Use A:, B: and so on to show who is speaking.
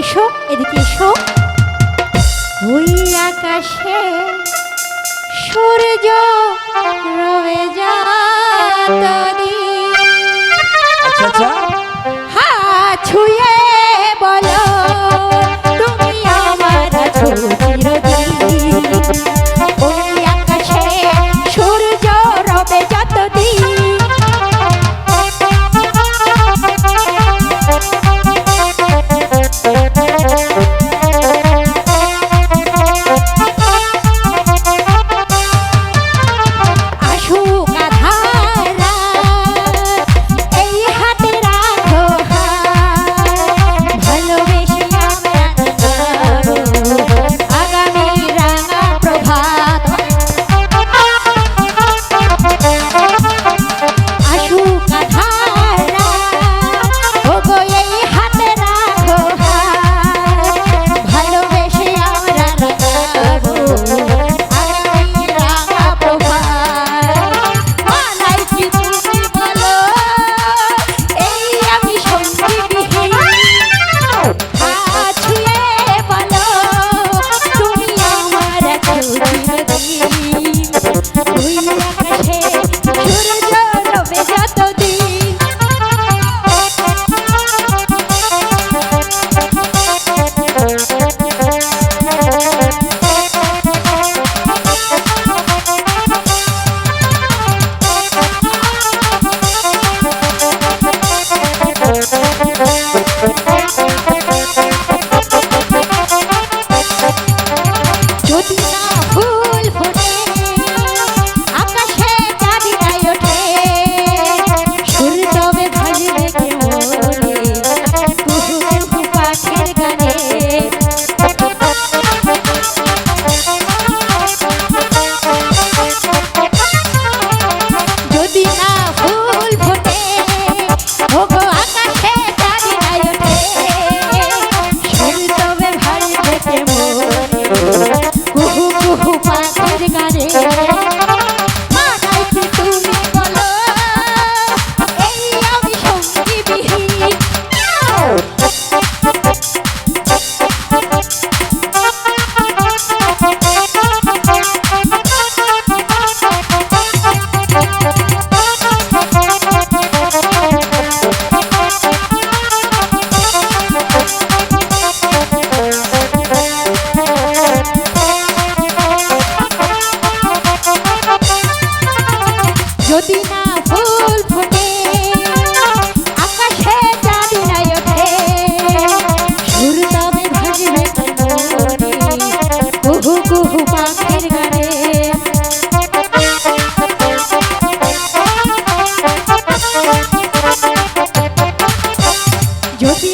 A: এসো এদিকে এসো। ওই আকাশে সূর্য রবে যা
B: আচ্ছা, আচ্ছা।
A: হা ছুঁয়ে Yo sí